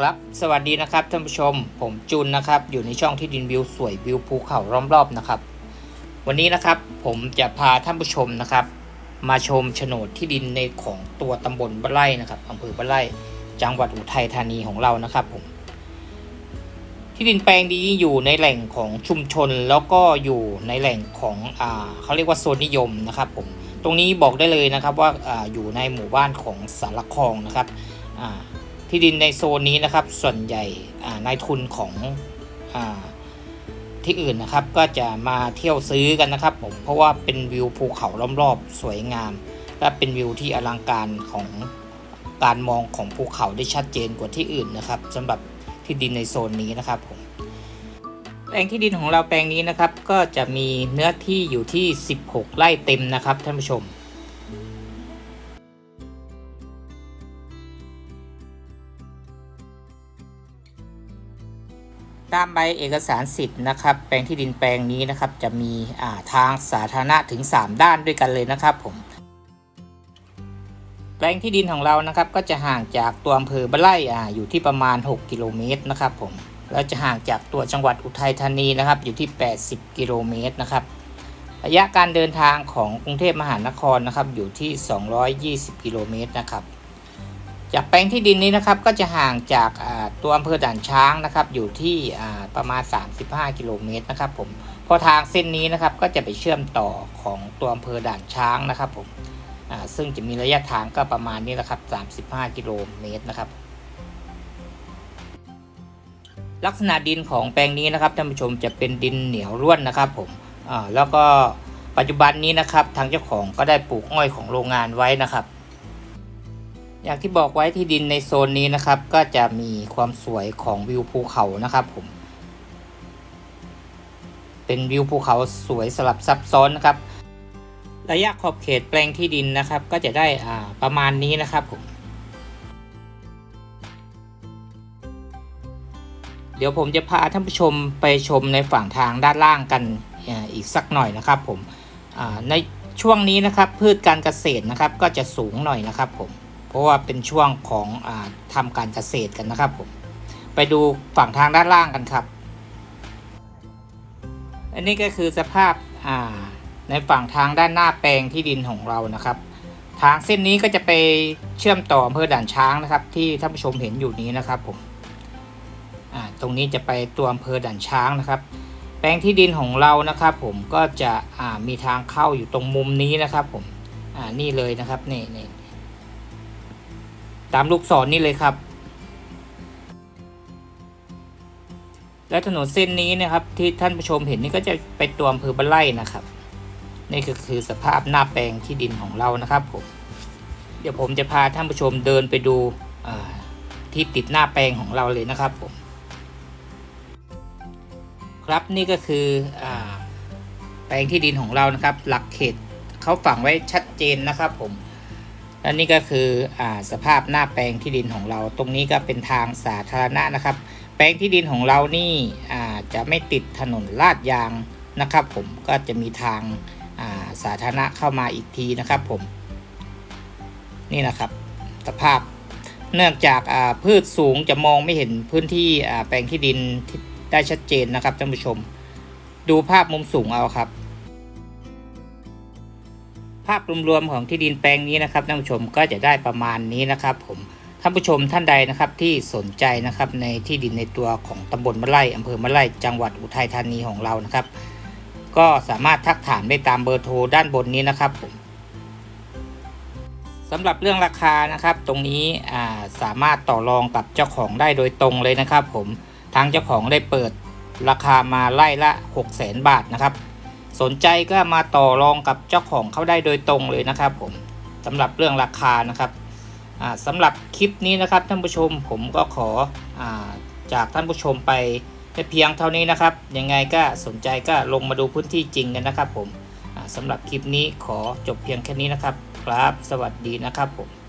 ครับสวัสดีนะครับท่านผู้ชม ผมจุนนะครับ อยู่ในช่องที่ดินวิวสวยวิวภูเขาล้อมรอบนะครับ วันนี้นะครับผมจะพาท่านผู้ชมนะครับ มาชมโฉนดที่ดินในของตัวตำบลบ้านไร่นะครับอำเภอบ้านไร่จังหวัดอุทัยธานีของเรานะครับผม ที่ดินแปลงนี้อยู่ในแหล่งของชุมชนแล้วก็อยู่ในแหล่งของอ่าเขาเรียกว่าโซนนิยมนะครับผมตรงนี้บอกได้เลยนะครับว่าอาอยู่ในหมู่บ้านของสารคลองนะครับอ่า ที่ดินในโซนนี้นะครับ ส่วนใหญ่นายทุนของอที่อื่นนะครับ ก็จะมาเที่ยวซื้อกันนะครับผมเพราะว่าเป็นวิวภูเขาล้อมรอบสวยงาม และเป็นวิวที่อลังการของการมองของภูเขาได้ชัดเจนกว่าที่อื่นนะครับสำหรับที่ดินในโซนนี้นะครับผมแปลงที่ดินของเราแปลงนี้นะครับ ก็จะมีเนื้อที่อยู่ที่ 16 ไร่เต็มนะครับท่านผู้ชม ตามใบเอกสารสิทธิ์นะครับ แปลงที่ดินแปลงนี้นะครับ จะมีาทางสาธารณะถึง 3 ด้านด้วยกันเลยนะครับผม แปลงที่ดินของเรานะครับ ก็จะห่างจากตัวอำเภอบ้านไร่ออยู่ที่ประมาณ 6 กิโลเมตรนะครับผมแล้วจะห่างจากตัวจังหวัดอุทัยธานีนะครับ อยู่ที่ 80 กิโลเมตรนะครับระยะการเดินทางของกรุงเทพมหานครนะครับ อยู่ที่ 220 กิโลเมตรนะครับ จากแปลงที่ดินนี้นะครับก็จะห่างจากตัวอำเภอด่านช้างนะครับ อยู่ที่ประมาณ 35 กิโลเมตรนะครับผมพอทางเส้นนี้นะครับก็จะไปเชื่อมต่อของตัวอำเภอด่านช้างนะครับผมซึ่งจะมีระยะทางก็ประมาณนี้นะครับ 35 กิโลเมตรนะครับ ลักษณะดินของแปลงนี้นะครับท่านผู้ชมจะเป็นดินเหนียวร่วนนะครับผมแล้วก็ปัจจุบันนี้นะครับทางเจ้าของก็ได้ปลูกอ้อยของโรงงานไว้นะครับ อย่างที่บอกไว้ที่ดินในโซนนี้นะครับ ก็จะมีความสวยของวิวภูเขานะครับผม เป็นวิวภูเขาสวยสลับซับซ้อนนะครับ ระยะขอบเขตแปลงที่ดินนะครับ ก็จะได้อ่าประมาณนี้นะครับผมเดี๋ยวผมจะพาท่านผู้ชมไปชมในฝั่งทางด้านล่างกันอ่าอีกสักหน่อยนะครับผมอ่าในช่วงนี้นะครับพืชการเกษตรนะครับก็จะสูงหน่อยนะครับผม ราะว่าเป็นช่วงของอาทำการเกษตรกันนะครับผมไปดูฝั่งทางด้านล่างกันครับ อันนี้ก็คือสภาพาในฝั่งทางด้านหน้าแปลงที่ดินของเรานะครับ ทางเส้นนี้ก็จะไปเชื่อมต่ออำเภอด่านช้างนะครับ ที่ท่านผู้ชมเห็นอยู่นี้นะครับผมตรงนี้จะไปตัวอำเภอด่านช้างนะครับ แปลงที่ดินของเรานะครับผมก็จะมีทางเข้าอยู่ตรงมุมนี้นะครับผมนี่เลยนะครับนี่นี่ ตามลูกศรนนี่เลยครับ และถนนเส้นนี้นะครับ ที่ท่านผู้ชมเห็นนี่ก็จะไปตัวอำเภอบ้านไร่นะครับ นี่ก็คือสภาพหน้าแปลงที่ดินของเรานะครับผมเดี๋ยวผมจะพาท่านผู้ชมเดินไปดูที่ติดหน้าแปลงของเราเลยนะครับผมครับนี่ก็คืออแปลงที่ดินของเรานะครับ หลักเขตเขาฝังไว้ชัดเจนนะครับผม และนี่ก็คืออสภาพหน้าแปลงที่ดินของเรา ตรงนี้ก็เป็นทางสาธารณะนะครับ แปลงที่ดินของเรานี่จะไม่ติดถนนลาดยางนะครับ ผมก็จะมีทางาสาธารณะเข้ามาอีกทีนะครับผมนี่นะครับ สภาพเนื่องจากาพืชสูงจะมองไม่เห็นพื้นที่แปลงที่ดินได้ชัดเจนนะครับท่านผู้ชม ดูภาพมุมสูงเอาครับ ภาพรวมๆของที่ดินแปลงนี้นะครับท่านผู้ชมก็จะได้ประมาณนี้นะครับผมท่านผู้ชมท่านใดนะครับที่สนใจนะครับในที่ดินในตัวของตำบลมะไร่อำเภอมะไร่จังหวัดอุทัยธานีของเรานะครับ ก็สามารถทักถามได้ตามเบอร์โทรด้านบนนี้นะครับผมสำหรับเรื่องราคานะครับ ตรงนี้าสามารถต่อรองกับเจ้าของได้โดยตรงเลยนะครับ ผมทางเจ้าของได้เปิดราคามาไล่ละ 6 0 0 0 0 0 บาทนะครับ สนใจก็มาต่อรองกับเจ้าของเขาได้โดยตรงเลยนะครับ ผมสำหรับเรื่องราคานะครับสำหรับคลิปนี้นะครับท่านผู้ชมผมก็ขออาจากท่านผู้ชมไปแต่เพียงเท่านี้นะครับ ยังไงก็สนใจก็ลงมาดูพื้นที่จริงกันนะครับ ผมสำหรับคลิปนี้ขอจบเพียงแค่นี้นะครับ ครับ สวัสดีนะครับผม